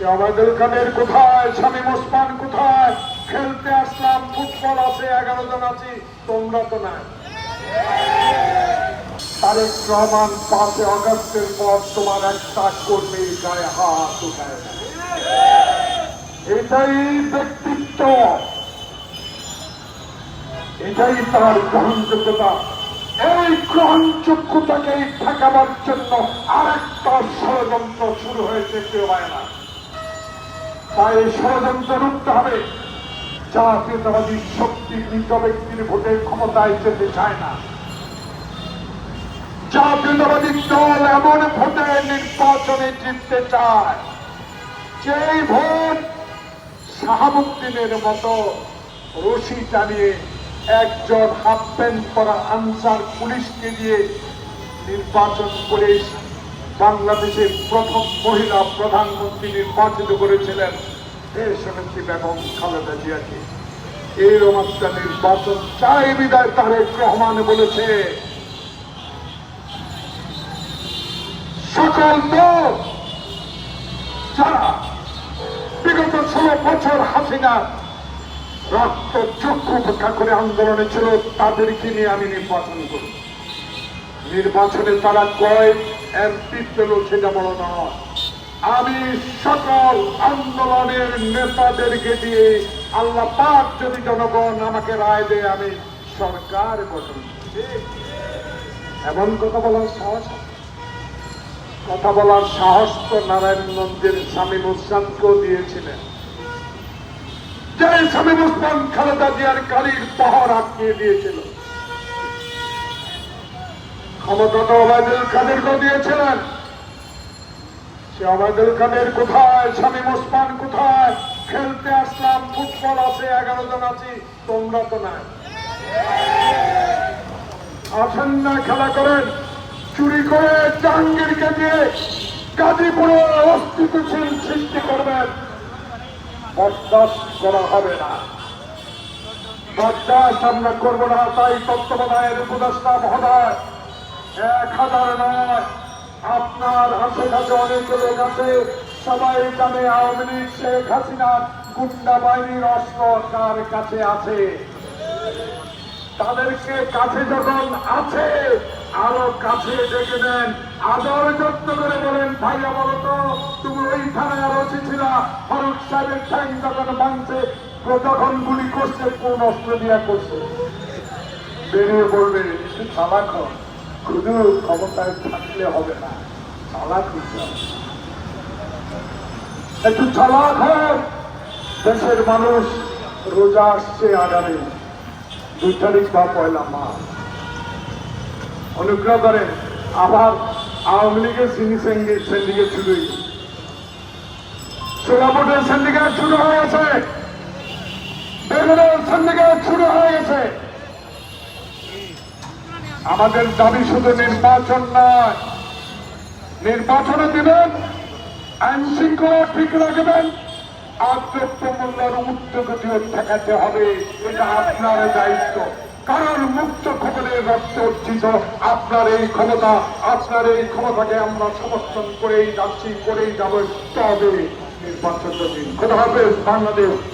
কাদের কোথায়? ওসমান কোথায়? খেলতে আসলাম, ফুটবল আছে, এগারো জন আছি, তোমরা তো নাই। তারেক রহমান পাঁচে অগস্টের পর তোমার একটা কর্মীর গায়ে হাত উঠায় এটাই ব্যক্তিত্ব। এটাই তার গ্রহণযোগ্যতা। এই গ্রহণযোগ্যতাকে ঠেকাবার জন্য আর একটা ষড়যন্ত্র শুরু হয়েছে, কেউ হয় ভাইরা তাই ষড়যন্ত্র হবে। জাতীয়তাবাদী শক্তি মৃত ব্যক্তির ভোটে ক্ষমতায় যেতে চায় না। জাতীয়তাবাদী দল এমন ভোটে নির্বাচনে জিততে চায়, যেই ভোট শাহাবুদ্দিনের মতো রশি টানিয়ে একজন হাফ প্যান্ট পরা আনসার পুলিশকে দিয়ে নির্বাচন করে বাংলাদেশের প্রথম মহিলা প্রধানমন্ত্রী নির্বাচিত করেছিলেন। এরকম একটা নির্বাচন চাই, বিদায় তারেক রহমান বলেছে। সকল যারা বিগত ষোলো বছর হাসিনা রক্ত চক্ষু উপেক্ষা করে আন্দোলনে ছিল, তাদেরকে নিয়ে আমি নির্বাচন করি নির্বাচনে তারা কয় আমি সকল আন্দোলনের নেতাদেরকে দিয়ে আল্লাহ পাক যদি জনগণ আমাকে রায় দেয়, আমি সরকার গঠন এমন কথা বলার সাহস? কথা বলার সাহস তো নারায়ণগঞ্জের স্বামী মুসলামকেও দিয়েছিলেন। যে স্বামী মুসলাম খালেদা জিয়ার কালির পাহাড় আটকিয়ে দিয়েছিল। ক্ষমতাটা ওবায়দুল কাদেরকেও দিয়েছিলেন। সে ওবায়দুল কাদের কোথায়? স্বামী মুসমান কোথায়? খেলতে আসলাম, ফুটবল আছে, এগারো জন আছি, তোমরা তো নাই। আসেন না, খেলা করেন। চুরি করে জাহাঙ্গীরকে দিয়ে গাজীপুরে অস্তিত্বশীল সৃষ্টি করবেন। বরদাস্ত করা হবে না। বরদাস্ত আমরা করব না, তাই তত্ত্বাবধায়ের উপদেষ্টা মহোদয়। এক হাজার নয় আপনার আশেপাশে অনেক লোক আছে। সবাই জানে আওয়ামী লীগ, শেখ হাসিনা গুন্ডা বাহিনীর অস্ত্র কার কাছে আছে? তাদেরকে কাছে যখন আছে, আরও কাছে ডেকে নেন। আদর যত্ন করে বলেন ভাইয়া বলো তো, তুমি ওই থানায় আরও ছিল? ফারুক সাহেবের ঠ্যাং যখন ভাঙছে যখন গুলি করছে, কোন অস্ত্র দিয়া করছে? বেরিয়ে বলবে চালাক হন শুধু ক্ষমতায় থাকলে হবে না, চালাক হতে হবে। একটু চালাক হন দেশের মানুষ রোজা আসছে আগামী দুই তারিখ বা পয়লা মাস অনুগ্রহ করেন আবার আওয়ামী লীগের সিনি সঙ্গে সিন্ডিকেট শুরু হয়েছে সোলাপুরের সিন্ডিকেট শুরু হয়ে গেছে। বেগুনের সিন্ডিকেট শুরু হয়ে গেছে। আমাদের দাবি শুধু নির্বাচন নয়। নির্বাচনে দিবেন, আইন শৃঙ্খলা ঠিক রাখবেন আর দ্রব্যমূল্যের উদ্যোগতিও ঠেকাতে হবে, এটা আপনার দায়িত্ব। কারণ মুক্ত খবরের রক্ত অর্জিত আপনার এই ক্ষমতা, আপনার এই ক্ষমতাকে আমরা সমর্থন করেই যাচ্ছি, করেই যাব। তবে নির্বাচন দিন। হবে বাংলাদেশ।